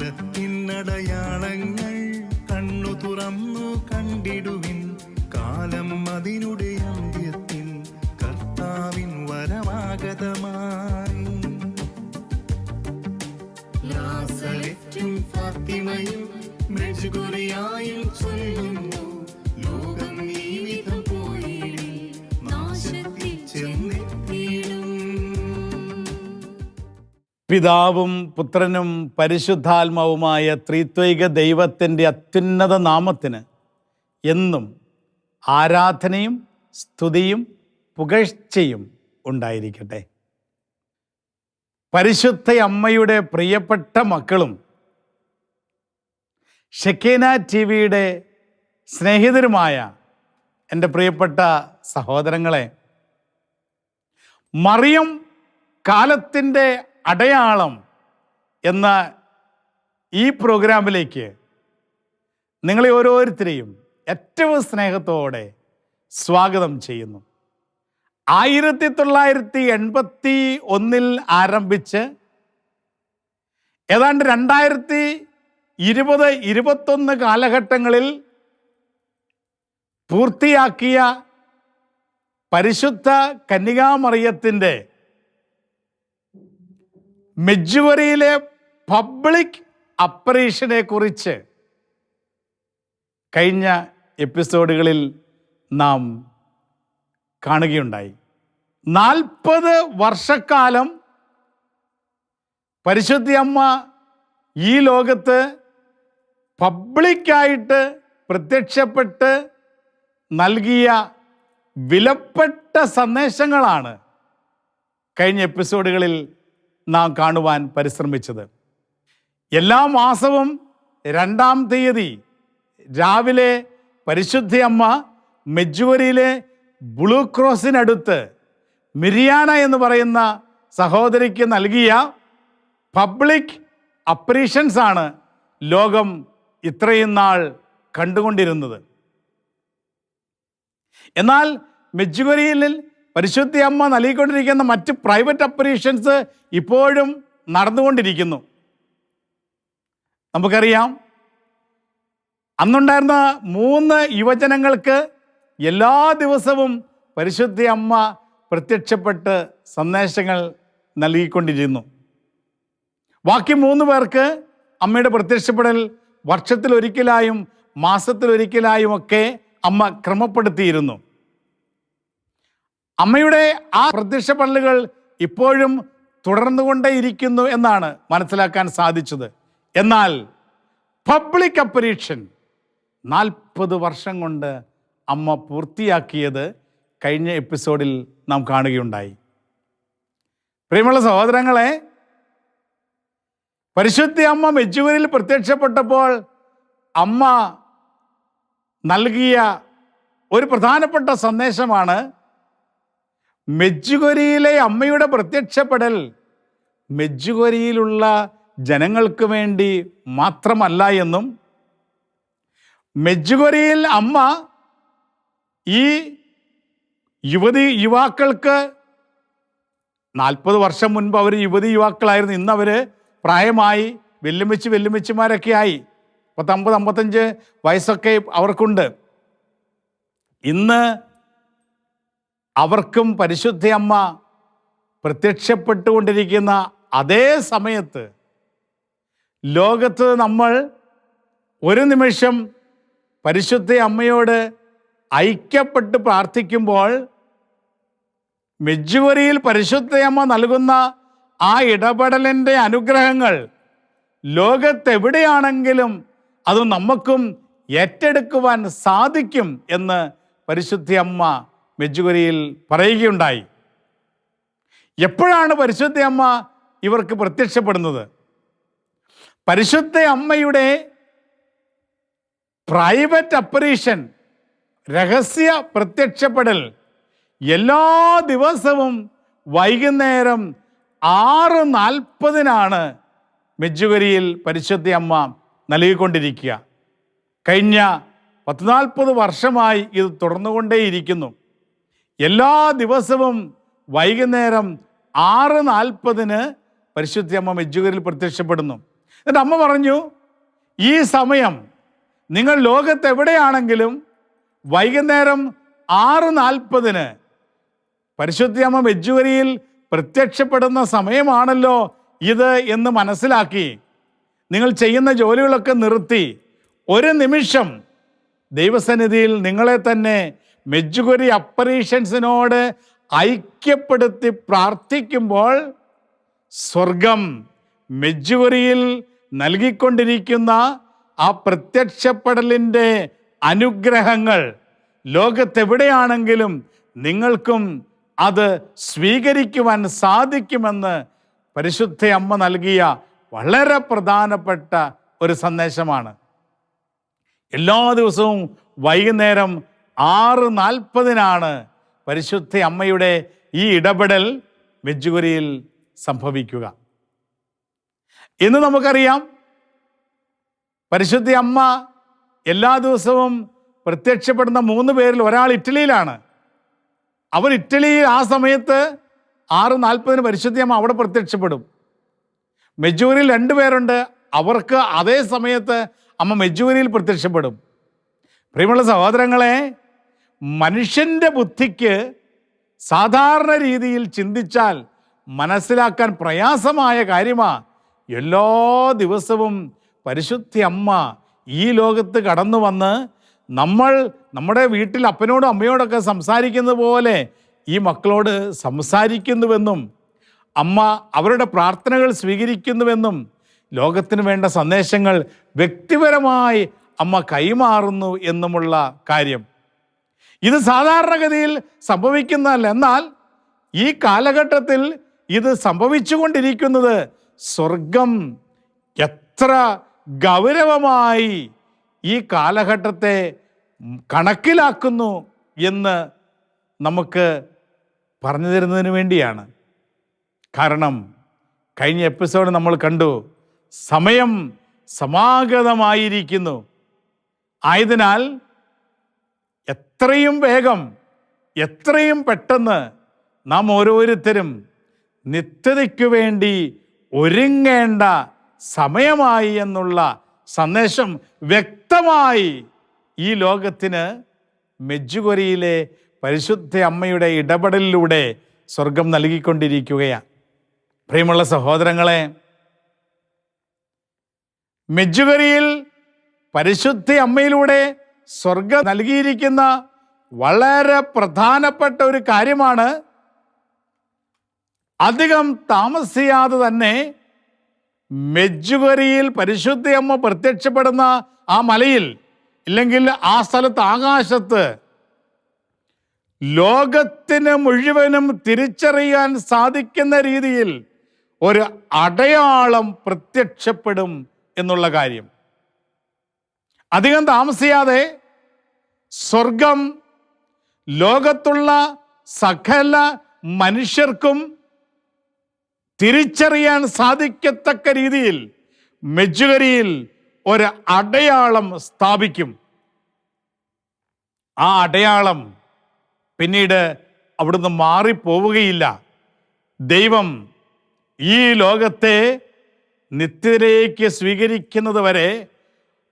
കാലത്തിനടയാളങ്ങൾ കണ്ണു തുറന്നു കണ്ടിടുവിൻ. കാലം അതിനുടെ അന്ത്യത്തിൽ കർത്താവിൻ വരമാഗതമായി ഫാത്തിമയും മെജുകുറിയായും ചൊല്ലുന്നു. പിതാവും പുത്രനും പരിശുദ്ധാത്മാവുമായ ത്രിത്വൈക ദൈവത്തിന്റെ അത്യുന്നത നാമത്തിന് എന്നും ആരാധനയും സ്തുതിയും പുകഴ്ചയും ഉണ്ടായിരിക്കട്ടെ. പരിശുദ്ധ അമ്മയുടെ പ്രിയപ്പെട്ട മക്കളും ഷെക്കേന ടി വിയുടെ സ്നേഹിതരുമായ എന്റെ പ്രിയപ്പെട്ട സഹോദരങ്ങളെ മറിയം കാലത്തിന്റെ അടയാളം എന്ന ഈ പ്രോഗ്രാമിലേക്ക് നിങ്ങളെ ഓരോരുത്തരെയും ഏറ്റവും സ്നേഹത്തോടെ സ്വാഗതം ചെയ്യുന്നു. ആയിരത്തി തൊള്ളായിരത്തി എൺപത്തി ഒന്നിൽ ആരംഭിച്ച് ഏതാണ്ട് രണ്ടായിരത്തി ഇരുപത് ഇരുപത്തൊന്ന് കാലഘട്ടങ്ങളിൽ പൂർത്തിയാക്കിയ പരിശുദ്ധ കന്യകാമറിയത്തിന്റെ മെജുവറിയിലെ പബ്ലിക് അപ്പറേഷനെ കുറിച്ച് കഴിഞ്ഞ എപ്പിസോഡുകളിൽ നാം കാണുകയുണ്ടായി. നാൽപ്പത് വർഷക്കാലം പരിശുദ്ധി അമ്മ ഈ ലോകത്ത് പബ്ലിക്കായിട്ട് പ്രത്യക്ഷപ്പെട്ട് നൽകിയ വിലപ്പെട്ട സന്ദേശങ്ങളാണ് കഴിഞ്ഞ എപ്പിസോഡുകളിൽ നാം കാണുവാൻ പരിശ്രമിച്ചത്. എല്ലാ മാസവും രണ്ടാം തീയതി രാവിലെ പരിശുദ്ധി അമ്മ മെജുവരിയിലെ ബ്ലൂ ക്രോസിനടുത്ത് മിരിയാന എന്ന് പറയുന്ന സഹോദരിക്ക് നൽകിയ പബ്ലിക് അപ്രീഷൻസ് ആണ് ലോകം ഇത്രയും നാൾ കണ്ടുകൊണ്ടിരുന്നത്. എന്നാൽ മെജുഗരിയിൽ പരിശുദ്ധി അമ്മ നൽകിക്കൊണ്ടിരിക്കുന്ന മറ്റ് പ്രൈവറ്റ് അപ്പറേഷൻസ് ഇപ്പോഴും നടന്നുകൊണ്ടിരിക്കുന്നു. നമുക്കറിയാം അന്നുണ്ടായിരുന്ന മൂന്ന് യുവജനങ്ങൾക്ക് എല്ലാ ദിവസവും പരിശുദ്ധി അമ്മ പ്രത്യക്ഷപ്പെട്ട് സന്ദേശങ്ങൾ നൽകിക്കൊണ്ടിരുന്നു. ബാക്കി മൂന്ന് പേർക്ക് അമ്മയുടെ പ്രത്യക്ഷപ്പെടൽ വർഷത്തിലൊരിക്കലായും മാസത്തിലൊരിക്കലായും ഒക്കെ അമ്മ ക്രമപ്പെടുത്തിയിരുന്നു. അമ്മയുടെ ആ പ്രത്യക്ഷപ്പെടലുകൾ ഇപ്പോഴും തുടർന്നുകൊണ്ടേയിരിക്കുന്നു എന്നാണ് മനസ്സിലാക്കാൻ സാധിച്ചത്. എന്നാൽ പബ്ലിക് അപ്പരീക്ഷൻ നാൽപ്പത് വർഷം കൊണ്ട് അമ്മ പൂർത്തിയാക്കിയത് കഴിഞ്ഞ എപ്പിസോഡിൽ നാം കാണുകയുണ്ടായി. പ്രിയമുള്ള സഹോദരങ്ങളെ പരിശുദ്ധി അമ്മ മെജുവരിൽ പ്രത്യക്ഷപ്പെട്ടപ്പോൾ അമ്മ നൽകിയ ഒരു പ്രധാനപ്പെട്ട സന്ദേശമാണ് മെജുഗരിയിലെ അമ്മയുടെ പ്രത്യക്ഷപ്പെടൽ മെജ്ജുകൊരിയിലുള്ള ജനങ്ങൾക്ക് വേണ്ടി മാത്രമല്ല എന്നും മെജ്ജുകൊരിയിൽ അമ്മ ഈ യുവതി യുവാക്കൾക്ക് നാൽപ്പത് വർഷം മുൻപ് അവർ യുവതി യുവാക്കളായിരുന്നു. ഇന്ന് അവർ പ്രായമായി വെല്ലുമിച്ച് വെല്ലുമിച്ചുമാരൊക്കെ ആയി. പത്തമ്പത് അമ്പത്തഞ്ച് വയസ്സൊക്കെ അവർക്കുണ്ട്. ഇന്ന് അവർക്കും പരിശുദ്ധ അമ്മ പ്രത്യക്ഷപ്പെട്ടുകൊണ്ടിരിക്കുന്ന അതേ സമയത്ത് ലോകത്ത് നമ്മൾ ഒരു നിമിഷം പരിശുദ്ധ അമ്മയോട് ഐക്യപ്പെട്ട് പ്രാർത്ഥിക്കുമ്പോൾ മെജുവരിയിൽ പരിശുദ്ധയമ്മ നൽകുന്ന ആ ഇടപെടലിന്റെ അനുഗ്രഹങ്ങൾ ലോകത്തെവിടെയാണെങ്കിലും അത് നമുക്കും ഏറ്റെടുക്കുവാൻ സാധിക്കും എന്ന് പരിശുദ്ധ അമ്മ മെജുവരിയിൽ പറയുകയുണ്ടായി. എപ്പോഴാണ് പരിശുദ്ധ അമ്മ ഇവർക്ക് പ്രത്യക്ഷപ്പെടുന്നത്? പരിശുദ്ധ അമ്മയുടെ പ്രൈവറ്റ് അപ്പറീഷൻ രഹസ്യ പ്രത്യക്ഷപ്പെടൽ എല്ലാ ദിവസവും വൈകുന്നേരം ആറ് നാൽപ്പതിനാണ് മെജുകരിയിൽ പരിശുദ്ധ അമ്മ നൽകിക്കൊണ്ടിരിക്കുക. കഴിഞ്ഞ പത്ത് നാൽപ്പത് വർഷമായി ഇത് തുടർന്നുകൊണ്ടേയിരിക്കുന്നു. എല്ലാ ദിവസവും വൈകുന്നേരം ആറ് നാൽപ്പതിന് പരിശുദ്ധി അമ്മ മെജുഗരിൽ പ്രത്യക്ഷപ്പെടുന്നു. എന്നിട്ട് അമ്മ പറഞ്ഞു ഈ സമയം നിങ്ങൾ ലോകത്ത് എവിടെയാണെങ്കിലും വൈകുന്നേരം ആറ് നാൽപ്പതിന് പരിശുദ്ധിയമ്മ മെജ്ജുവരിയിൽ പ്രത്യക്ഷപ്പെടുന്ന സമയമാണല്ലോ ഇത് എന്ന് മനസ്സിലാക്കി നിങ്ങൾ ചെയ്യുന്ന ജോലികളൊക്കെ നിർത്തി ഒരു നിമിഷം ദൈവസന്നിധിയിൽ നിങ്ങളെ തന്നെ മെജ്ജുകുരി അപ്പറീഷൻസിനോട് ഐക്യപ്പെടുത്തി പ്രാർത്ഥിക്കുമ്പോൾ സ്വർഗം മെജുഗുരിയിൽ നൽകിക്കൊണ്ടിരിക്കുന്ന ആ പ്രത്യക്ഷപ്പെടലിന്റെ അനുഗ്രഹങ്ങൾ ലോകത്തെവിടെയാണെങ്കിലും നിങ്ങൾക്കും അത് സ്വീകരിക്കുവാൻ സാധിക്കുമെന്ന് പരിശുദ്ധ അമ്മ നൽകിയ വളരെ പ്രധാനപ്പെട്ട ഒരു സന്ദേശമാണ്. എല്ലാ ദിവസവും വൈകുന്നേരം ആറ് നാൽപ്പതിനാണ് പരിശുദ്ധ അമ്മയുടെ ഈ ഇടപെടൽ മെജുകുരിയിൽ സംഭവിക്കുക. ഇന്ന് നമുക്കറിയാം പരിശുദ്ധ അമ്മ എല്ലാ ദിവസവും പ്രത്യക്ഷപ്പെടുന്ന മൂന്ന് പേരിൽ ഒരാൾ ഇറ്റലിയിലാണ്. അവർ ഇറ്റലിയിൽ ആ സമയത്ത് ആറ് നാൽപ്പതിന് പരിശുദ്ധ അമ്മ അവിടെ പ്രത്യക്ഷപ്പെടും. മെജൂരിയിൽ രണ്ട് പേരുണ്ട് അവർക്ക് അതേ സമയത്ത് അമ്മ മെജൂരിയിൽ പ്രത്യക്ഷപ്പെടും. പ്രിയമുള്ള സഹോദരങ്ങളെ മനുഷ്യന്റെ ബുദ്ധിക്ക് സാധാരണ രീതിയിൽ ചിന്തിച്ചാൽ മനസ്സിലാക്കാൻ പ്രയാസമായ കാര്യമാണ് എല്ലാ ദിവസവും പരിശുദ്ധി അമ്മ ഈ ലോകത്ത് കടന്നു വന്ന് നമ്മൾ നമ്മുടെ വീട്ടിൽ അപ്പനോടും അമ്മയോടൊക്കെ സംസാരിക്കുന്നത് പോലെ ഈ മക്കളോട് സംസാരിക്കുന്നുവെന്നും അമ്മ അവരുടെ പ്രാർത്ഥനകൾ സ്വീകരിക്കുന്നുവെന്നും ലോകത്തിന് വേണ്ട സന്ദേശങ്ങൾ വ്യക്തിപരമായി അമ്മ കൈമാറുന്നു എന്നുമുള്ള കാര്യം. ഇത് സാധാരണഗതിയിൽ സംഭവിക്കുന്നതല്ല. എന്നാൽ ഈ കാലഘട്ടത്തിൽ ഇത് സംഭവിച്ചുകൊണ്ടിരിക്കുന്നത് സ്വർഗം എത്ര ഗൗരവമായി ഈ കാലഘട്ടത്തെ കണക്കിലാക്കുന്നു എന്ന് നമുക്ക് പറഞ്ഞു തരുന്നതിന് വേണ്ടിയാണ്. കാരണം കഴിഞ്ഞ എപ്പിസോഡ് നമ്മൾ കണ്ടു. സമയം സമാഗതമായിരിക്കുന്നു. ആയതിനാൽ എത്രയും വേഗം എത്രയും പെട്ടെന്ന് നാം ഓരോരുത്തരും നിത്യതയ്ക്കു വേണ്ടി ഒരുങ്ങേണ്ട സമയമായി എന്നുള്ള സന്ദേശം വ്യക്തമായി ഈ ലോകത്തിന് മെജ്ജുകൊരിയിലെ പരിശുദ്ധ അമ്മയുടെ ഇടപെടലിലൂടെ സ്വർഗം നൽകിക്കൊണ്ടിരിക്കുകയാണ്. പ്രിയമുള്ള സഹോദരങ്ങളെ മെജ്ജുകരിയിൽ പരിശുദ്ധ അമ്മയിലൂടെ സ്വർഗം നൽകിയിരിക്കുന്ന വളരെ പ്രധാനപ്പെട്ട ഒരു കാര്യമാണ്. അധികം താമസിയാതെ തന്നെ മെജ്ജുകരിയിൽ പരിശുദ്ധ അമ്മ പ്രത്യക്ഷപ്പെടുന്ന ആ മലയിൽ ഇല്ലെങ്കിൽ ആ സ്ഥലത്ത് ആകാശത്ത് ലോകത്തിന് മുഴുവനും തിരിച്ചറിയാൻ സാധിക്കുന്ന രീതിയിൽ ഒരു അടയാളം പ്രത്യക്ഷപ്പെടും എന്നുള്ള കാര്യം. അധികം താമസിയാതെ സ്വർഗം ലോകത്തുള്ള സകല മനുഷ്യർക്കും തിരിച്ചറിയാൻ സാധിക്കത്തക്ക രീതിയിൽ മെജുകരിയിൽ ഒരു അടയാളം സ്ഥാപിക്കും. ആ അടയാളം പിന്നീട് അവിടുന്ന് മാറിപ്പോവുകയില്ല. ദൈവം ഈ ലോകത്തെ നിത്യതയിലേക്ക് സ്വീകരിക്കുന്നത് വരെ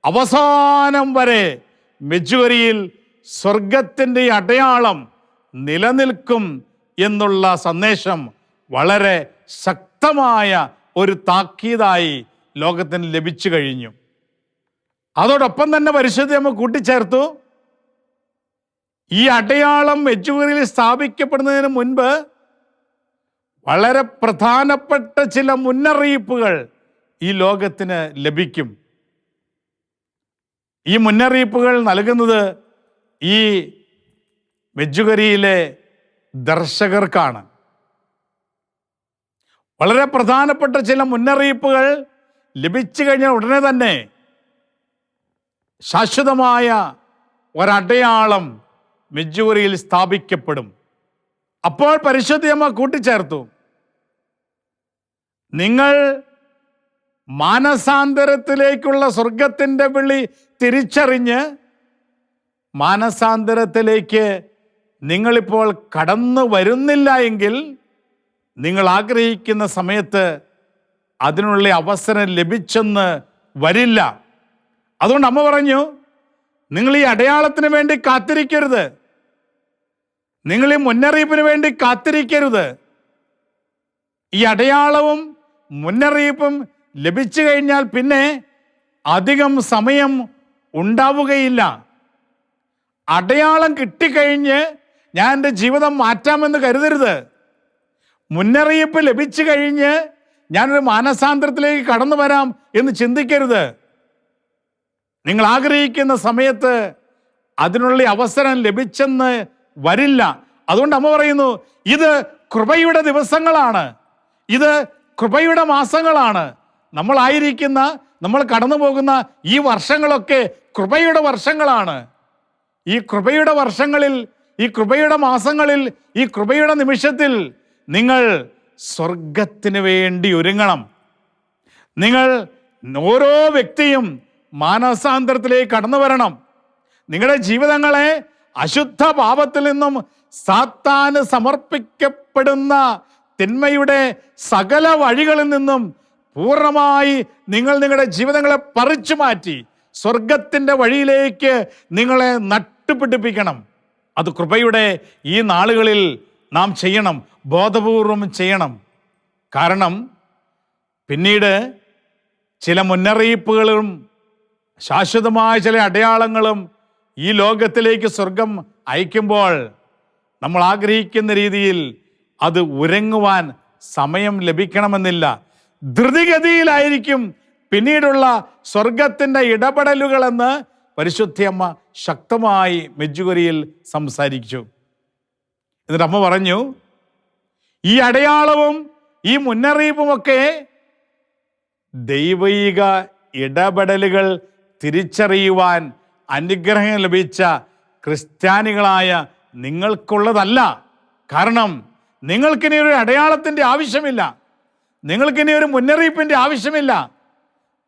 അവസാനം വരെ മെജുവരിയിൽ സ്വർഗത്തിന്റെ അടയാളം നിലനിൽക്കും എന്നുള്ള സന്ദേശം വളരെ ശക്തമായ ഒരു താക്കീതായി ലോകത്തിന് ലഭിച്ചു കഴിഞ്ഞു. അതോടൊപ്പം തന്നെ പരിശുദ്ധി നമ്മൾ കൂട്ടിച്ചേർത്തു. ഈ അടയാളം മെജുവരിയിൽ സ്ഥാപിക്കപ്പെടുന്നതിന് മുൻപ് വളരെ പ്രധാനപ്പെട്ട ചില മുന്നറിയിപ്പുകൾ ഈ ലോകത്തിന് ലഭിക്കും. ഈ മുന്നറിയിപ്പുകൾ നൽകുന്നത് ഈ മെജുകരിയിലെ ദർശകർക്കാണ് വളരെ പ്രധാനപ്പെട്ട ചില മുന്നറിയിപ്പുകൾ ലഭിച്ചു കഴിഞ്ഞ ഉടനെ തന്നെ ശാശ്വതമായ ഒരടയാളം മെജൂരിയിൽ സ്ഥാപിക്കപ്പെടും. അപ്പോൾ പരിശുദ്ധിയമ്മ കൂട്ടിച്ചേർത്തു. നിങ്ങൾ മാനസാന്തരത്തിലേക്കുള്ള സ്വർഗത്തിന്റെ വിളി തിരിച്ചറിഞ്ഞ് മാനസാന്തരത്തിലേക്ക് നിങ്ങളിപ്പോൾ കടന്നു വരുന്നില്ല എങ്കിൽ നിങ്ങൾ ആഗ്രഹിക്കുന്ന സമയത്ത് അതിനുള്ള അവസരം ലഭിച്ചെന്ന് വരില്ല. അതുകൊണ്ട് അമ്മ പറഞ്ഞു നിങ്ങൾ ഈ അടയാളത്തിന് വേണ്ടി കാത്തിരിക്കരുത്. നിങ്ങൾ ഈ മുന്നറിയിപ്പിന് വേണ്ടി കാത്തിരിക്കരുത്. ഈ അടയാളവും മുന്നറിയിപ്പും ലഭിച്ചു കഴിഞ്ഞാൽ പിന്നെ അധികം സമയം ഉണ്ടാവുകയില്ല. അടയാളം കിട്ടിക്കഴിഞ്ഞ് ഞാൻ എന്റെ ജീവിതം മാറ്റാമെന്ന് കരുതരുത്. മുന്നറിയിപ്പ് ലഭിച്ചു കഴിഞ്ഞ് ഞാനൊരു മാനസാന്തരത്തിലേക്ക് കടന്നു വരാം എന്ന് ചിന്തിക്കരുത്. നിങ്ങൾ ആഗ്രഹിക്കുന്ന സമയത്ത് അതിനുള്ള അവസരം ലഭിച്ചെന്ന് വരില്ല. അതുകൊണ്ട് അമ്മ പറയുന്നു ഇത് കൃപയുടെ ദിവസങ്ങളാണ്. ഇത് കൃപയുടെ മാസങ്ങളാണ്. നമ്മളായിരിക്കുന്ന നമ്മൾ കടന്നു പോകുന്ന ഈ വർഷങ്ങളൊക്കെ കൃപയുടെ വർഷങ്ങളാണ്. ഈ കൃപയുടെ വർഷങ്ങളിൽ ഈ കൃപയുടെ മാസങ്ങളിൽ ഈ കൃപയുടെ നിമിഷത്തിൽ നിങ്ങൾ സ്വർഗത്തിന് വേണ്ടി ഒരുങ്ങണം. നിങ്ങൾ ഓരോ വ്യക്തിയും മാനസാന്തരത്തിലേക്ക് കടന്നു വരണം. നിങ്ങളുടെ ജീവിതങ്ങളെ അശുദ്ധ പാപത്തിൽ നിന്നും സാത്താന് സമർപ്പിക്കപ്പെടുന്ന തിന്മയുടെ സകല വഴികളിൽ നിന്നും പൂർണമായി നിങ്ങൾ നിങ്ങളുടെ ജീവിതങ്ങളെ പറിച്ചു മാറ്റി സ്വർഗത്തിന്റെ വഴിയിലേക്ക് നിങ്ങളെ നട്ടുപിടിപ്പിക്കണം അത് കൃപയുടെ ഈ നാളുകളിൽ നാം ചെയ്യണം ബോധപൂർവം ചെയ്യണം. കാരണം പിന്നീട് ചില മുന്നറിയിപ്പുകളും ശാശ്വതമായ ചില അടയാളങ്ങളും ഈ ലോകത്തിലേക്ക് സ്വർഗം അയക്കുമ്പോൾ നമ്മൾ ആഗ്രഹിക്കുന്ന രീതിയിൽ അത് ഉരങ്ങുവാൻ സമയം ലഭിക്കണമെന്നില്ല. ധൃതിഗതിയിലായിരിക്കും പിന്നീടുള്ള സ്വർഗത്തിന്റെ ഇടപെടലുകളെന്ന് പരിശുദ്ധിയമ്മ ശക്തമായി മെജ്ജുകൊരിയിൽ സംസാരിച്ചു. എന്നിട്ട് അമ്മ പറഞ്ഞു ഈ അടയാളവും ഈ മുന്നറിയിപ്പുമൊക്കെ ദൈവീക ഇടപെടലുകൾ തിരിച്ചറിയുവാൻ അനുഗ്രഹം ലഭിച്ച ക്രിസ്ത്യാനികളായ നിങ്ങൾക്കുള്ളതല്ല. കാരണം നിങ്ങൾക്കിനി ഒരു അടയാളത്തിന്റെ ആവശ്യമില്ല. നിങ്ങൾക്കിനി ഒരു മുന്നറിയിപ്പിന്റെ ആവശ്യമില്ല.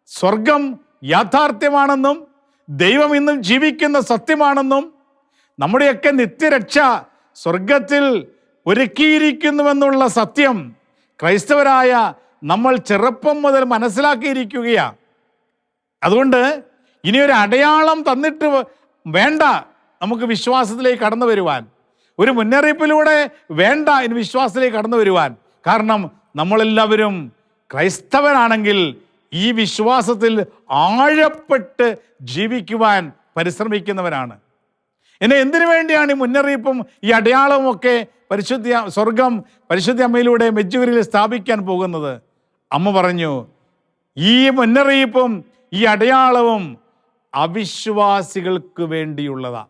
സ്വർഗം യാഥാർത്ഥ്യമാണെന്നും ദൈവം ഇന്നും ജീവിക്കുന്ന സത്യമാണെന്നും നമ്മുടെയൊക്കെ നിത്യരക്ഷ സ്വർഗത്തിൽ ഒരുക്കിയിരിക്കുന്നുവെന്നുള്ള സത്യം ക്രൈസ്തവരായ നമ്മൾ ചെറുപ്പം മുതൽ മനസ്സിലാക്കിയിരിക്കുകയാണ് അതുകൊണ്ട് ഇനി ഒരു അടയാളം തന്നിട്ട് വേണ്ട നമുക്ക് വിശ്വാസത്തിലേക്ക് കടന്നു വരുവാൻ. ഒരു മുന്നറിയിപ്പിലൂടെ വേണ്ട ഇനി വിശ്വാസത്തിലേക്ക് കടന്നു വരുവാൻ. കാരണം നമ്മളെല്ലാവരും ക്രൈസ്തവരാണെങ്കിൽ ഈ വിശ്വാസത്തിൽ ആഴപ്പെട്ട് ജീവിക്കുവാൻ പരിശ്രമിക്കുന്നവരാണ്. എന്നെ എന്തിനു വേണ്ടിയാണ് ഈ മുന്നറിയിപ്പും ഈ അടയാളവും ഒക്കെ പരിശുദ്ധി സ്വർഗം പരിശുദ്ധി അമ്മയിലൂടെ മെജ്ജൂരിൽ സ്ഥാപിക്കാൻ പോകുന്നത്? അമ്മ പറഞ്ഞു ഈ മുന്നറിയിപ്പും ഈ അടയാളവും അവിശ്വാസികൾക്ക് വേണ്ടിയുള്ളതാ.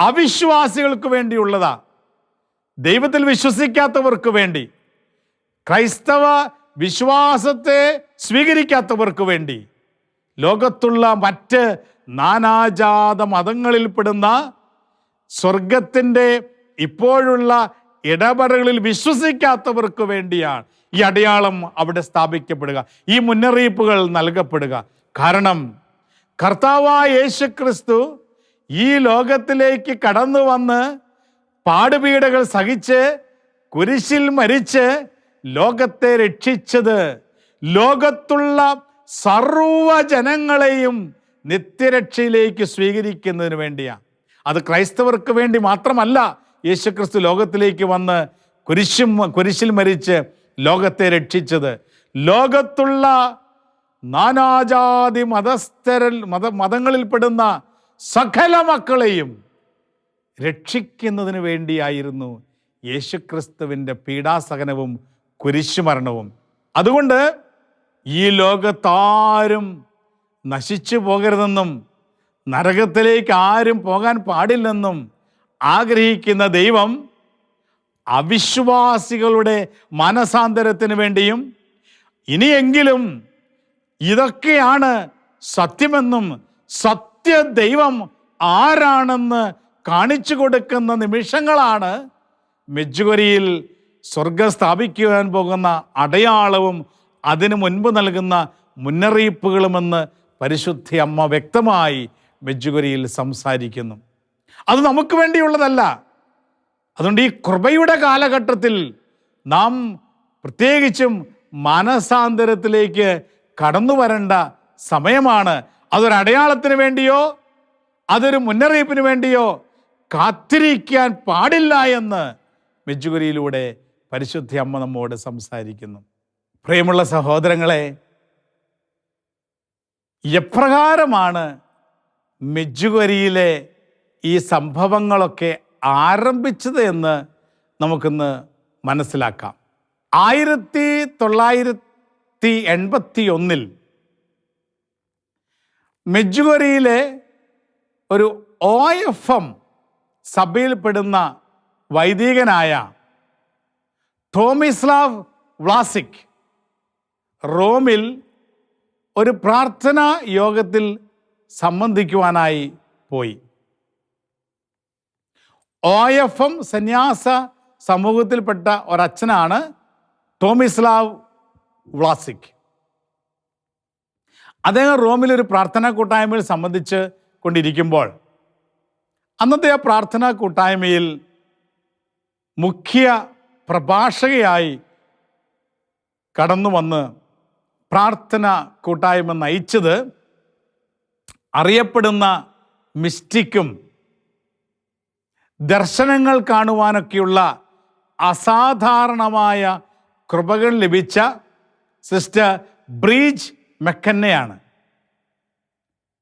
അവിശ്വാസികൾക്ക് വേണ്ടിയുള്ളതാ. ദൈവത്തിൽ വിശ്വസിക്കാത്തവർക്ക് വേണ്ടി. ക്രൈസ്തവ വിശ്വാസത്തെ സ്വീകരിക്കാത്തവർക്ക് വേണ്ടി ലോകത്തുള്ള മറ്റ് നാനാജാത മതങ്ങളിൽപ്പെടുന്ന സ്വർഗത്തിന്റെ ഇപ്പോഴുള്ള ഇടപെടലുകളിൽ വിശ്വസിക്കാത്തവർക്ക് വേണ്ടിയാണ് ഈ അടയാളം അവിടെ സ്ഥാപിക്കപ്പെടുക ഈ മുന്നറിയിപ്പുകൾ നൽകപ്പെടുക. കാരണം കർത്താവായ യേശു ക്രിസ്തു ഈ ലോകത്തിലേക്ക് കടന്നു വന്ന് പാടുപീടകൾ സഹിച്ച് കുരിശിൽ മരിച്ച് ലോകത്തെ രക്ഷിച്ചത് ലോകത്തുള്ള സർവജനങ്ങളെയും നിത്യരക്ഷയിലേക്ക് സ്വീകരിക്കുന്നതിന് വേണ്ടിയാണ് അത് ക്രൈസ്തവർക്ക് വേണ്ടി മാത്രമല്ല യേശുക്രിസ്തു ലോകത്തിലേക്ക് വന്ന് കുരിശും കുരിശിൽ മരിച്ച് ലോകത്തെ രക്ഷിച്ചത്. ലോകത്തുള്ള നാനാജാതി മതസ്ഥരൽ മത മതങ്ങളിൽപ്പെടുന്ന സകല മക്കളെയും രക്ഷിക്കുന്നതിന് വേണ്ടിയായിരുന്നു യേശുക്രിസ്തുവിന്റെ പീഡാസഹനവും കുരിശുമരണവും. അതുകൊണ്ട് ഈ ലോകത്താരും നശിച്ചു പോകരുതെന്നും നരകത്തിലേക്ക് ആരും പോകാൻ പാടില്ലെന്നും ആഗ്രഹിക്കുന്ന ദൈവം അവിശ്വാസികളുടെ മനസാന്തരത്തിന് വേണ്ടിയും ഇനിയെങ്കിലും ഇതൊക്കെയാണ് സത്യമെന്നും സത്യ ദൈവം ആരാണെന്ന് കാണിച്ചു കൊടുക്കുന്ന നിമിഷങ്ങളാണ് മെജ്ജുകൊരിയിൽ സ്വർഗം സ്ഥാപിക്കുവാൻ പോകുന്ന അടയാളവും അതിനു മുൻപ് നൽകുന്ന മുന്നറിയിപ്പുകളുമെന്ന് പരിശുദ്ധി അമ്മ വ്യക്തമായി മെജുഗുരിയിൽ സംസാരിക്കുന്നു. അത് നമുക്ക് വേണ്ടിയുള്ളതല്ല. അതുകൊണ്ട് ഈ കൃപയുടെ കാലഘട്ടത്തിൽ നാം പ്രത്യേകിച്ചും മാനസാന്തരത്തിലേക്ക് കടന്നു വരേണ്ട സമയമാണ്. അതൊരു അടയാളത്തിന് വേണ്ടിയോ അതൊരു മുന്നറിയിപ്പിന് വേണ്ടിയോ കാത്തിരിക്കാൻ പാടില്ല എന്ന് മെജുഗുരിയിലൂടെ പരിശുദ്ധ അമ്മ നമ്മോട് സംസാരിക്കുന്നു. പ്രിയമുള്ള സഹോദരങ്ങളെ എപ്രകാരമാണ് മെജുവരിയിലെ ഈ സംഭവങ്ങളൊക്കെ ആരംഭിച്ചത് എന്ന് നമുക്കിന്ന് മനസ്സിലാക്കാം. ആയിരത്തി തൊള്ളായിരത്തി എൺപത്തി ഒന്നിൽ മെജുവരിയിലെ ഒരു ഒ എഫ് എം സഭയിൽപ്പെടുന്ന വൈദികനായ ടോമിസ്ലാവ് വ്ലാസിക്. റോമിൽ ഒരു പ്രാർത്ഥനാ യോഗത്തിൽ സംബന്ധിക്കുവാനായി പോയി. ഒ എഫ് എം സന്യാസ സമൂഹത്തിൽപ്പെട്ട ഒരച്ഛനാണ് ടോമിസ്ലാവ് വ്ലാസിക്. അദ്ദേഹം റോമിൽ ഒരു പ്രാർത്ഥനാ കൂട്ടായ്മയിൽ സംബന്ധിച്ച് കൊണ്ടിരിക്കുമ്പോൾ അന്നത്തെ ആ പ്രാർത്ഥനാ കൂട്ടായ്മയിൽ മുഖ്യ പ്രഭാഷകയായി കടന്നു വന്ന് പ്രാർത്ഥന കൂട്ടായ്മ നയിച്ചത് അറിയപ്പെടുന്ന മിസ്റ്റിക്കും ദർശനങ്ങൾ കാണുവാനൊക്കെയുള്ള അസാധാരണമായ കൃപകൾ ലഭിച്ച സിസ്റ്റർ ബ്രീജ് മെക്കന്നെയാണ്.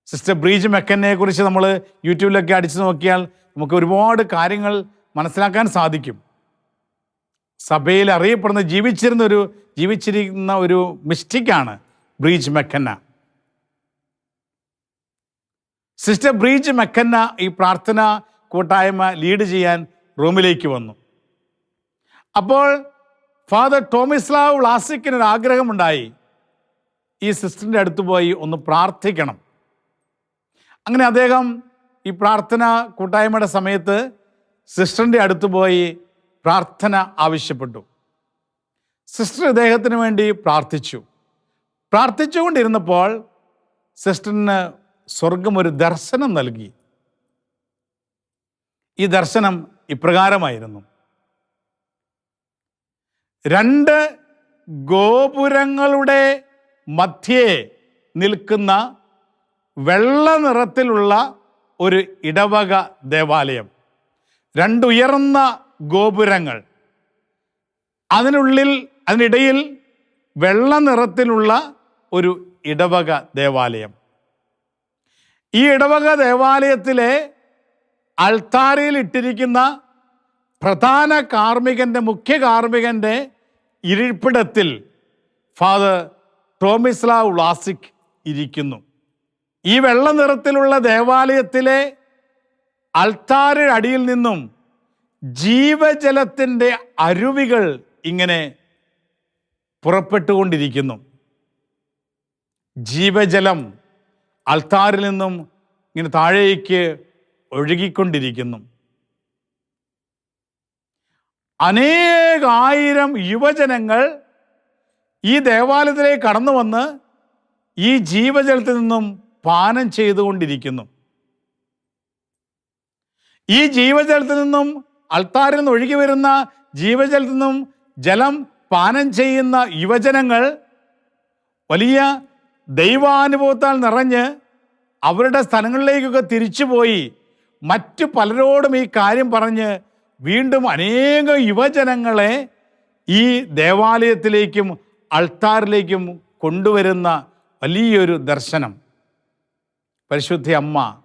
സിസ്റ്റർ ബ്രീജ് മെക്കന്നയെ കുറിച്ച് നമ്മൾ യൂട്യൂബിലൊക്കെ അടിച്ചു നോക്കിയാൽ നമുക്ക് ഒരുപാട് കാര്യങ്ങൾ മനസ്സിലാക്കാൻ സാധിക്കും. സഭയിൽ അറിയപ്പെടുന്ന ജീവിച്ചിരുന്ന ഒരു ജീവിച്ചിരിക്കുന്ന ഒരു മിസ്റ്റിക്കാണ് ബ്രീജ് മെക്കന്ന. സിസ്റ്റർ ബ്രീജ് മെക്കന്ന ഈ പ്രാർത്ഥന കൂട്ടായ്മ ലീഡ് ചെയ്യാൻ റൂമിലേക്ക് വന്നു. അപ്പോൾ ഫാദർ ടോമിസ്ലാവ് ലാസിക്കിന് ഒരു ആഗ്രഹമുണ്ടായി ഈ സിസ്റ്ററിന്റെ അടുത്ത് പോയി ഒന്ന് പ്രാർത്ഥിക്കണം. അങ്ങനെ അദ്ദേഹം ഈ പ്രാർത്ഥന കൂട്ടായ്മയുടെ സമയത്ത് സിസ്റ്ററിന്റെ അടുത്ത് പോയി പ്രാർത്ഥന ആവശ്യപ്പെട്ടു. സിസ്റ്റർ ഇദ്ദേഹത്തിന് വേണ്ടി പ്രാർത്ഥിച്ചു. പ്രാർത്ഥിച്ചുകൊണ്ടിരുന്നപ്പോൾ സിസ്റ്ററിന് സ്വർഗം ഒരു ദർശനം നൽകി. ഈ ദർശനം ഇപ്രകാരമായിരുന്നു. രണ്ട് ഗോപുരങ്ങളുടെ മധ്യേ നിൽക്കുന്ന വെള്ള നിറത്തിലുള്ള ഒരു ഇടവക ദേവാലയം. രണ്ടുയർന്ന ഗോപുരങ്ങൾ. അതിനുള്ളിൽ അതിനിടയിൽ വെള്ള നിറത്തിലുള്ള ഒരു ഇടവക ദേവാലയം. ഈ ഇടവക ദേവാലയത്തിലെ അൾത്താരയിൽ ഇട്ടിരിക്കുന്ന പ്രധാന കാർമ്മികന്റെ മുഖ്യ കാർമ്മികന്റെ ഇരിപ്പിടത്തിൽ ഫാദർ ടോമിസ്ലാവ് ഉളാസിക് ഇരിക്കുന്നു. ഈ വെള്ള നിറത്തിലുള്ള ദേവാലയത്തിലെ അൾത്താരയുടെ അടിയിൽ നിന്നും ജീവജലത്തിന്റെ അരുവികൾ ഇങ്ങനെ പുറപ്പെട്ടുകൊണ്ടിരിക്കുന്നു. ജീവജലം അൾത്താരിൽ നിന്നും ഇങ്ങനെ താഴേക്ക് ഒഴുകിക്കൊണ്ടിരിക്കുന്നു. അനേകായിരം യുവജനങ്ങൾ ഈ ദേവാലയത്തിലേക്ക് കടന്നു വന്ന് ഈ ജീവജലത്തിൽ നിന്നും പാനം ചെയ്തുകൊണ്ടിരിക്കുന്നു. ഈ ജീവജലത്തിൽ നിന്നും അൾത്താരിൽ നിന്ന് ഒഴുകി വരുന്ന ജീവജലത്തിൽ നിന്നും ജലം പാനം ചെയ്യുന്ന യുവജനങ്ങൾ വലിയ ദൈവാനുഭവത്താൽ നിറഞ്ഞ് അവരുടെ സ്ഥലങ്ങളിലേക്കൊക്കെ തിരിച്ചുപോയി മറ്റു പലരോടും ഈ കാര്യം പറഞ്ഞ് വീണ്ടും അനേകം യുവജനങ്ങളെ ഈ ദേവാലയത്തിലേക്കും അൾത്താറിലേക്കും കൊണ്ടുവരുന്ന വലിയൊരു ദർശനം. പരിശുദ്ധി അമ്മ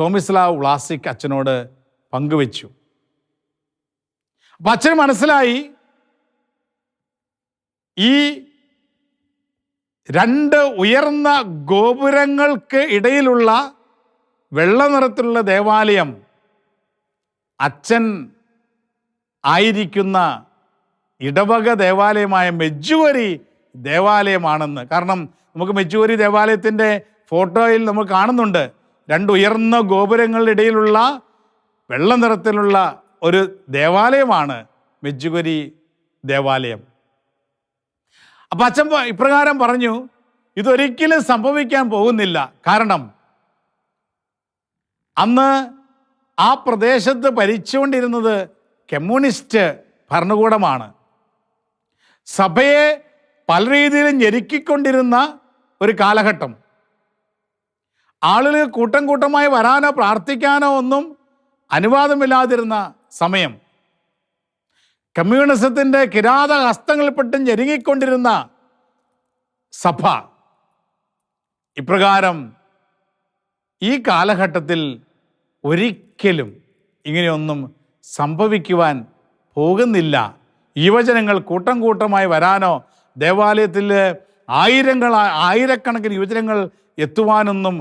തോമിസ്ലാവ് വ്ലാസിക് അച്ഛനോട് പങ്കുവെച്ചു. അപ്പം അച്ഛന് മനസ്സിലായി ഈ രണ്ട് ഉയർന്ന ഗോപുരങ്ങൾക്ക് ഇടയിലുള്ള വെള്ള നിറത്തിലുള്ള ദേവാലയം അച്ഛൻ ആയിരിക്കുന്ന ഇടവക ദേവാലയമായ മെജ്ജുവരി ദേവാലയമാണെന്ന്. കാരണം നമുക്ക് മെജ്ജുവരി ദേവാലയത്തിന്റെ ഫോട്ടോയിൽ നമ്മൾ കാണുന്നുണ്ട്. രണ്ട് ഉയർന്ന ഗോപുരങ്ങളുടെ ഇടയിലുള്ള വെള്ള നിറത്തിലുള്ള ഒരു ദേവാലയമാണ് മെജ്ജുവരി ദേവാലയം. അപ്പം അച്ഛൻ ഇപ്രകാരം പറഞ്ഞു ഇതൊരിക്കലും സംഭവിക്കാൻ പോകുന്നില്ല. കാരണം അന്ന് ആ പ്രദേശത്ത് ഭരിച്ചുകൊണ്ടിരുന്നത് കമ്മ്യൂണിസ്റ്റ് ഭരണകൂടമാണ്. സഭയെ പല രീതിയിലും ഞെരുക്കിക്കൊണ്ടിരുന്ന ഒരു കാലഘട്ടം. ആളുകൾ കൂട്ടം കൂട്ടമായി വരാനോ പ്രാർത്ഥിക്കാനോ ഒന്നും അനുവാദമില്ലാതിരുന്ന സമയം. കമ്മ്യൂണിസത്തിന്റെ കിരാത ഹസ്തങ്ങളിൽപ്പെട്ട് ഞെരുങ്ങിക്കൊണ്ടിരുന്ന സഭ. ഇപ്രകാരം ഈ കാലഘട്ടത്തിൽ ഒരിക്കലും ഇങ്ങനെയൊന്നും സംഭവിക്കുവാൻ പോകുന്നില്ല. യുവജനങ്ങൾ കൂട്ടം കൂട്ടമായി വരാനോ ദേവാലയത്തിൽ ആയിരങ്ങൾ ആയിരക്കണക്കിന് യുവജനങ്ങൾ എത്തുവാനൊന്നും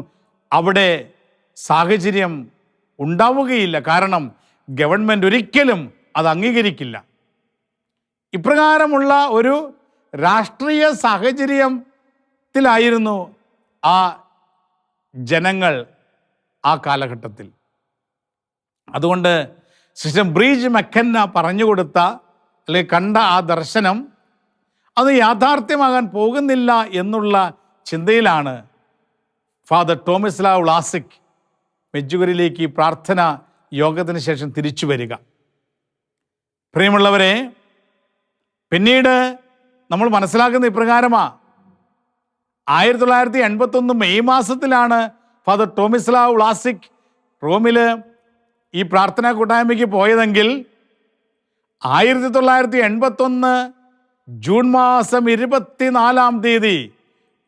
അവിടെ സാഹചര്യം ഉണ്ടാവുകയില്ല. കാരണം ഗവൺമെന്റ് ഒരിക്കലും അത് അംഗീകരിക്കില്ല. ഇപ്രകാരമുള്ള ഒരു രാഷ്ട്രീയ സാഹചര്യത്തിലായിരുന്നു ആ ജനങ്ങൾ ആ കാലഘട്ടത്തിൽ. അതുകൊണ്ട് സിസ്റ്റം ബ്രീജ് മെക്കന്ന പറഞ്ഞു കൊടുത്ത അല്ലെങ്കിൽ കണ്ട ആ ദർശനം അത് യാഥാർത്ഥ്യമാകാൻ പോകുന്നില്ല എന്നുള്ള ചിന്തയിലാണ് ഫാദർ ടോമിസ്ലാ ഉളാസിക് മെജുഗറിലേക്ക് പ്രാർത്ഥന യോഗത്തിന് ശേഷം തിരിച്ചു വരിക. പ്രിയമുള്ളവരെ പിന്നീട് നമ്മൾ മനസ്സിലാക്കുന്ന ഇപ്രകാരമാ. ആയിരത്തി തൊള്ളായിരത്തി എൺപത്തൊന്ന് മെയ് മാസത്തിലാണ് ഫാദർ ടോമിസ്ലാ ഉളാസിക് റോമിൽ ഈ പ്രാർത്ഥനാ കൂട്ടായ്മയ്ക്ക് പോയതെങ്കിൽ ആയിരത്തി തൊള്ളായിരത്തി എൺപത്തൊന്ന് ജൂൺ മാസം ഇരുപത്തിനാലാം തീയതി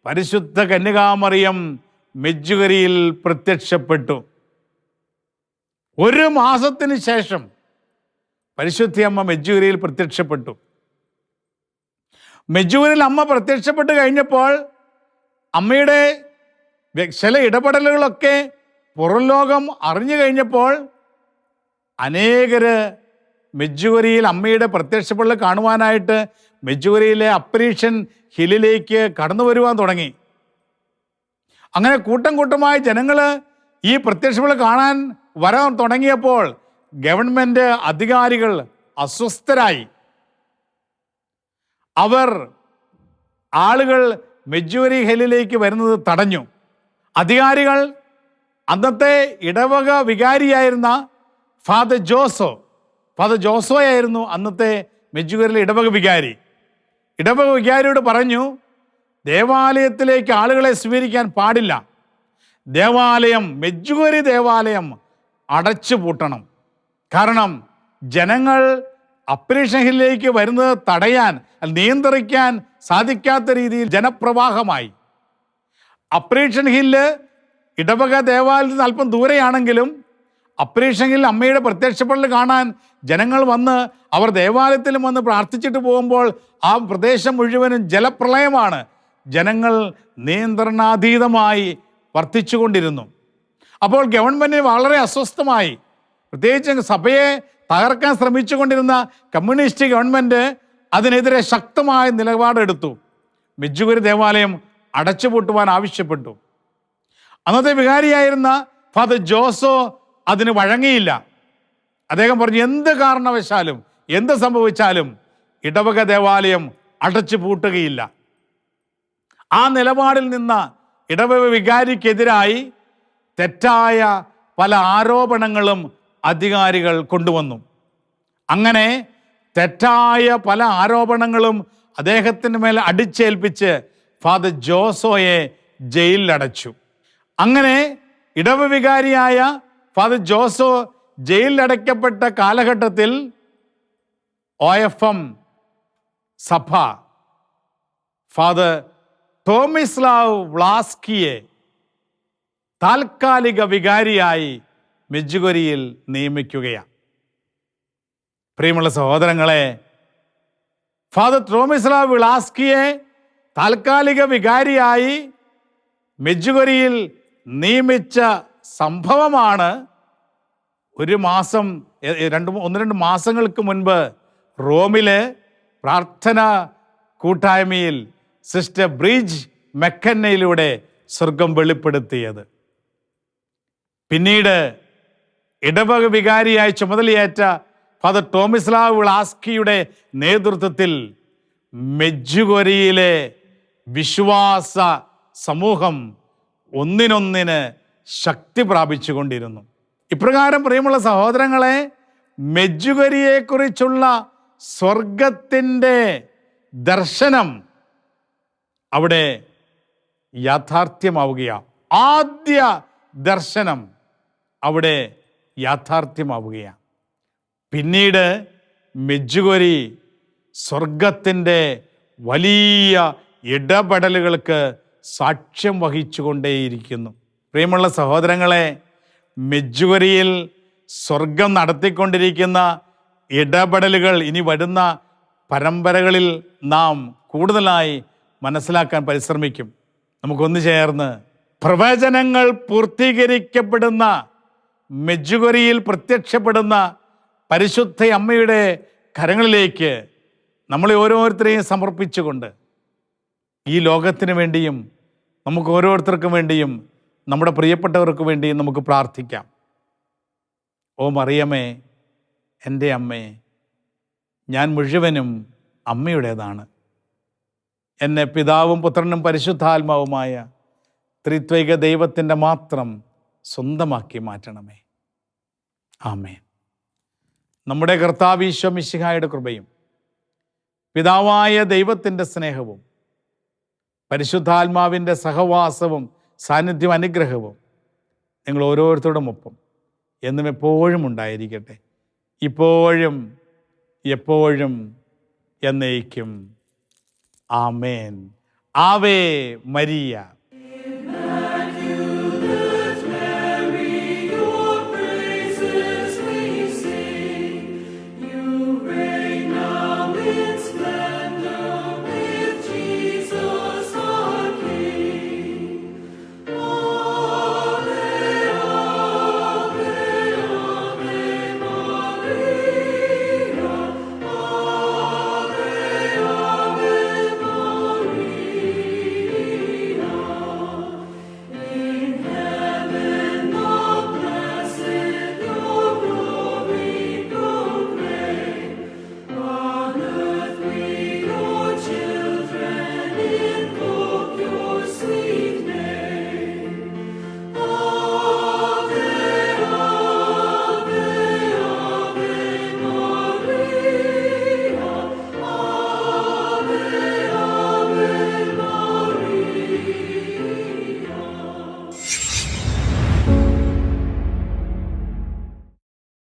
പരിശുദ്ധ കന്യകാമറിയം മെജ്ജുകരിയിൽ പ്രത്യക്ഷപ്പെട്ടു. ഒരു മാസത്തിന് ശേഷം പരിശുദ്ധിയമ്മ മെജൂരിയിൽ പ്രത്യക്ഷപ്പെട്ടു. മെജൂരിൽ അമ്മ പ്രത്യക്ഷപ്പെട്ട് കഴിഞ്ഞപ്പോൾ അമ്മയുടെ ചില ഇടപെടലുകളൊക്കെ പുറം ലോകം അറിഞ്ഞു കഴിഞ്ഞപ്പോൾ അനേകര് മെജൂരിയിൽ അമ്മയുടെ പ്രത്യക്ഷപ്പെടൽ കാണുവാനായിട്ട് മെജൂരിയിലെ അപ്പരീഷൻ ഹില്ലിലേക്ക് കടന്നു വരുവാൻ തുടങ്ങി. അങ്ങനെ കൂട്ടം കൂട്ടമായി ജനങ്ങൾ ഈ പ്രത്യക്ഷപ്പെടൽ കാണാൻ വരാൻ തുടങ്ങിയപ്പോൾ ഗവൺമെന്റ് അധികാരികൾ അസ്വസ്ഥരായി. അവർ ആളുകൾ മെജൂരി ഹില്ലിലേക്ക് വരുന്നത് തടഞ്ഞു. അധികാരികൾ അന്നത്തെ ഇടവക വികാരിയായിരുന്ന ഫാദർ ജോസോ ഫാദർ ജോസോയായിരുന്നു അന്നത്തെ മെജ്ജൂരിലെ ഇടവക വികാരി. ഇടവക വികാരിയോട് പറഞ്ഞു ദേവാലയത്തിലേക്ക് ആളുകളെ സ്വീകരിക്കാൻ പാടില്ല. ദേവാലയം മെജൂരി ദേവാലയം അടച്ചു പൂട്ടണം. കാരണം ജനങ്ങൾ അപ്രീഷ ഹില്ലിലേക്ക് വരുന്നത് തടയാൻ നിയന്ത്രിക്കാൻ സാധിക്കാത്ത രീതിയിൽ ജനപ്രവാഹമായി. അപ്രീഷൻ ഹില്ല് ഇടവക ദേവാലയത്തിൽ നിന്ന് അല്പം ദൂരെയാണെങ്കിലും അപ്പറേഷൻ ഹില്ല് അമ്മയുടെ പ്രത്യക്ഷപ്പെടൽ കാണാൻ ജനങ്ങൾ വന്ന് അവർ ദേവാലയത്തിലും വന്ന് പ്രാർത്ഥിച്ചിട്ട് പോകുമ്പോൾ ആ പ്രദേശം മുഴുവനും ജലപ്രളയമാണ്. ജനങ്ങൾ നിയന്ത്രണാതീതമായി വർദ്ധിച്ചുകൊണ്ടിരുന്നു അപ്പോൾ ഗവൺമെന്റിന് വളരെ അസ്വസ്ഥമായി. പ്രത്യേകിച്ച് സഭയെ തകർക്കാൻ ശ്രമിച്ചുകൊണ്ടിരുന്ന കമ്മ്യൂണിസ്റ്റ് ഗവൺമെന്റ് അതിനെതിരെ ശക്തമായ നിലപാടെടുത്തു. മെജ്ജുഗുരി ദേവാലയം അടച്ചുപൂട്ടുവാൻ ആവശ്യപ്പെട്ടു. അന്നത്തെ വികാരിയായിരുന്ന ഫാദർ ജോസോ അതിന് വഴങ്ങിയില്ല. അദ്ദേഹം പറഞ്ഞു എന്ത് കാരണവശാലും എന്ത് സംഭവിച്ചാലും ഇടവക ദേവാലയം അടച്ചു പൂട്ടുകയില്ല ആ നിലപാടിൽ നിന്ന് ഇടവക വികാരിക്കെതിരായി തെറ്റായ പല ആരോപണങ്ങളും അധികാരികൾ കൊണ്ടുവന്നു. അങ്ങനെ തെറ്റായ പല ആരോപണങ്ങളും അദ്ദേഹത്തിന് മേൽ അടിച്ചേൽപ്പിച്ച് ഫാദർ ജോസോയെ ജയിലിലടച്ചു. അങ്ങനെ ഇടവ വികാരിയായ ഫാദർ ജോസോ ജയിലിലടയ്ക്കപ്പെട്ട കാലഘട്ടത്തിൽ ഒ എഫ് എം സഭ ഫാദർ തോമിസ്ലാവ് വ്ലാസ്കിയെ താൽക്കാലിക വികാരിയായി മെജ്ജുഗൊരിയിൽ നിയമിക്കുകയാണ്. പ്രിയമുള്ള സഹോദരങ്ങളെ ഫാദർ ടോമിസ്ലാവ് വിളാസ്കിയെ താൽക്കാലിക വികാരിയായി മെജ്ജുഗൊരിയിൽ നിയമിച്ച സംഭവമാണ് ഒരു മാസം രണ്ട് ഒന്ന് രണ്ട് മാസങ്ങൾക്ക് മുൻപ് റോമിലെ പ്രാർത്ഥന കൂട്ടായ്മയിൽ സിസ്റ്റർ ബ്രിജ് മെക്കന്നയിലൂടെ സ്വർഗം വെളിപ്പെടുത്തിയത്. പിന്നീട് ഇടവക വികാരിയായി ചുമതലയേറ്റ ഫാദർ ടോമിസ്ലാവ് വിളാസ്കിയുടെ നേതൃത്വത്തിൽ മെജുകൊരിയിലെ വിശ്വാസ സമൂഹം ഒന്നിനൊന്നിന് ശക്തി പ്രാപിച്ചുകൊണ്ടിരുന്നു. ഇപ്രകാരം പ്രിയമുള്ള സഹോദരങ്ങളെ മെജ്ജുകരിയെക്കുറിച്ചുള്ള സ്വർഗത്തിന്റെ ദർശനം അവിടെ യാഥാർത്ഥ്യമാവുകയാണ്. ആദ്യ ദർശനം അവിടെ യാഥാർത്ഥ്യമാവുകയാണ്. പിന്നീട് മെജ്ജുകൊരി സ്വർഗത്തിന്റെ വലിയ ഇടപെടലുകൾക്ക് സാക്ഷ്യം വഹിച്ചുകൊണ്ടേയിരിക്കുന്നു. പ്രിയമുള്ള സഹോദരങ്ങളെ മെജ്ജുകൊരിയിൽ സ്വർഗം നടത്തിക്കൊണ്ടിരിക്കുന്ന ഇടപെടലുകൾ ഇനി വരുന്ന പരമ്പരകളിൽ നാം കൂടുതലായി മനസ്സിലാക്കാൻ പരിശ്രമിക്കും. നമുക്കൊന്ന് ചേർന്ന് പ്രവചനങ്ങൾ പൂർത്തീകരിക്കപ്പെടുന്ന മെജ്ജുകൊരിയിൽ പ്രത്യക്ഷപ്പെടുന്ന പരിശുദ്ധ അമ്മയുടെ കരങ്ങളിലേക്ക് നമ്മളെ ഓരോരുത്തരെയും സമർപ്പിച്ചുകൊണ്ട് ഈ ലോകത്തിന് വേണ്ടിയും നമുക്ക് ഓരോരുത്തർക്കും വേണ്ടിയും നമ്മുടെ പ്രിയപ്പെട്ടവർക്ക് വേണ്ടിയും നമുക്ക് പ്രാർത്ഥിക്കാം. ഓ മറിയമ്മേ എന്റെ അമ്മേ ഞാൻ മുഴുവനും അമ്മയുടേതാണ്. എന്നെ പിതാവും പുത്രനും പരിശുദ്ധാത്മാവുമായ ത്രിത്വൈക ദൈവത്തിന്റെ മാത്രം സ്വന്തമാക്കി മാറ്റണമേ. ആമേ നമ്മുടെ കർത്താവീശ്വ മിശിഹായുടെ കൃപയും പിതാവായ ദൈവത്തിന്റെ സ്നേഹവും പരിശുദ്ധാത്മാവിന്റെ സഹവാസവും സാന്നിധ്യം അനുഗ്രഹവും നിങ്ങൾ ഓരോരുത്തരോടുമൊപ്പം എന്നും എപ്പോഴും ഉണ്ടായിരിക്കട്ടെ. ഇപ്പോഴും എപ്പോഴും എന്നേക്കും. ആമേൻ. ആവേ മരിയ.